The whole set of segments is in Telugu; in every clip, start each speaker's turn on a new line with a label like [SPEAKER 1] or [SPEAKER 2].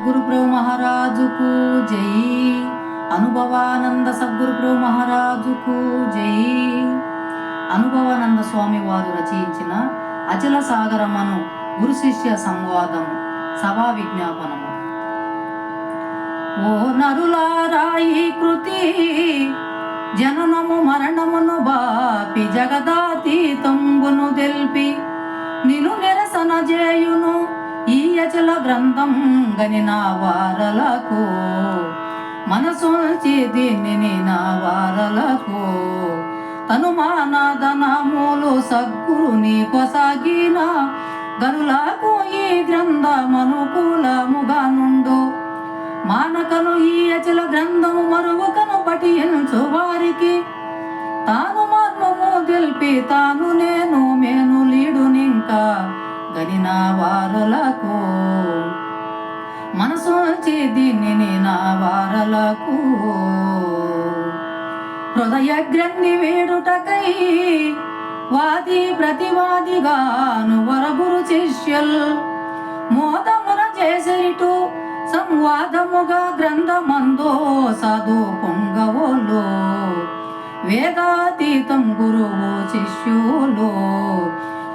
[SPEAKER 1] సద్గురుప్రభు మహారాజుకు జై. అనుభవానంద సద్గురుప్రభు మహారాజుకు జై. అనుభవానంద స్వామి వారు రచయించిన అచల సాగరమను గురు శిష్య సంవాదము సభా విజ్ఞాపనము. ఓ నరులారాయి కృతి జననము మరణమును బాపి జగదాతీతంబును తెల్పి నిను నిరసన చేయును. ఈ గ్రంథం గని నా వారలకు మనసుంచి దీనిని నా వారలకు. తను మానాదనములు సద్గురుని కొసాగిన గనులకు ఈ గ్రంథమనుకూలముగా నుండు. మానకను ఈ అచల గ్రంథము మరువకను పఠించు వారికి. తాను మర్మము తెలిపి తాను నేను మేను లీడునింకా నా వారలకు. మనసు నుంచి దీనిని నా వారలకు. హృదయ గ్రంథి వేడుటకై వాది ప్రతివాదిగాను వరగురు శిష్యుల్. మోదమున చేసేటు సంవాదముగా గ్రంథమందో సాధు పొంగవోలు. వేదాతీతం గురువు శిష్యులో.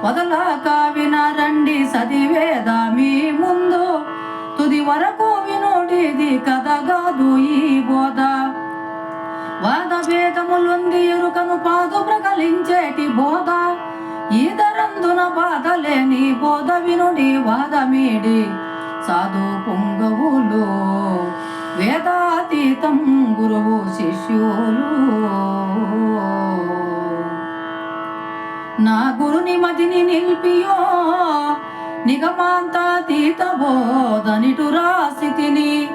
[SPEAKER 1] వదలాక వినరండి సదివేద మీ ముందు. తుది వరకు వినోడిది కథగాదు ఈ బోధ. వాద భేదములుంది ఎరుకను పాదు ప్రకలించేటి బోధ. ఈదరందున బాధ లేని బోధ వినుడి వాదమీడి సాధు పుంగవులు గురుని మదిని నిల్పియో నిగమాంతాతీత బోధనిటు రాసి తిని.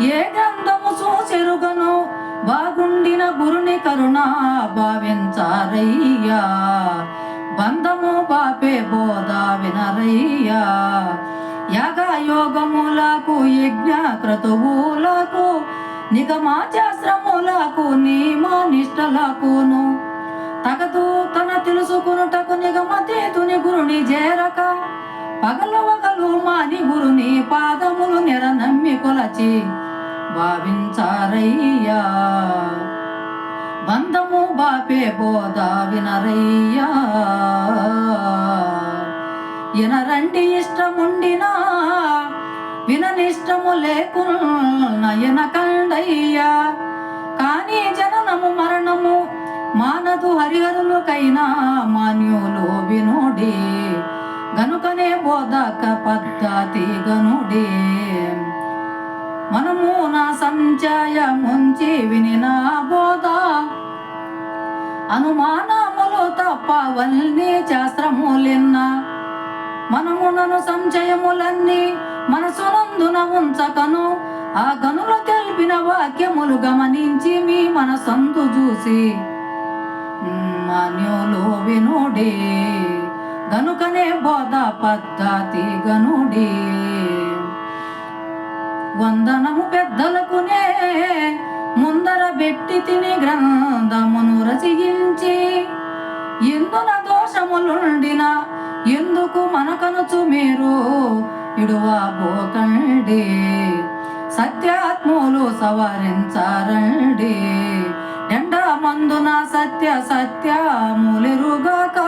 [SPEAKER 1] ఏ గ్రంథము చూచెరుగను బాగుండిన గురుని కరుణ భావించారయ్యా. బంధము పాపే బోధ వినరయ్యా. యాగ యోగములకు యజ్ఞ క్రతువులకు నిగమాచాశ్రములకు నియమ నిష్టలకును తగదు తన తెలుసుకునుటకు నిగమతేతుని గురుని చేరక పగలవగలు మాని గురుని పాదములు నెర నమ్మి కొలచి భావించారయ్యా బంధము బాపే బోధ వినరయ్యా. ఎనరండి ఇష్టముండినా విననిష్టము లేకున్న ఎనకండయ్యా. కానీ జననము మరణము హరిహరులకైనా మాన్యులు వినుడే. గనుకనే బోధక పద్ధతి గనుడే మనము నా సంచయ ముంచి వినిన బోధ. అనుమానములు తప్ప వల్ని శాస్త్రములిన్న. మనమునను సంశయములన్నీ మనసునందున ఉంచకను. ఆ గనులు తెలిపిన వాక్యములు గమనించి మీ మనసందు చూసి మాన్యులు వినుడే గనుకనే బోధ పద్ధతి గనుడే. వందనము పెద్దలకునే ముందర పెట్టి తిని గ్రంథమును రచించి ఎందున దోషములుండిన ఎందుకు మనకనుచు మీరు ఇడువబోకండి సత్యాత్ములు సవరించారండి. మందున సత్య సత్యములెరుగాక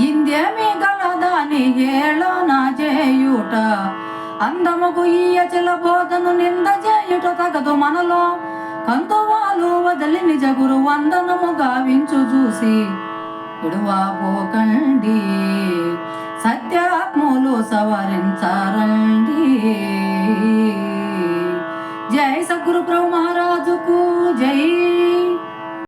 [SPEAKER 1] ఇందేమి గలదాని ఏళన చేయుట. అందముకు ఈ చిల బోధను నింద చేయుట తగదు మనలో. కంతువాలు వదిలి నిజ గురు వందనము గావించు చూసి. విడువబోకండి సత్యాత్ములు సవరించారండి. జై సద్గురు ప్రభు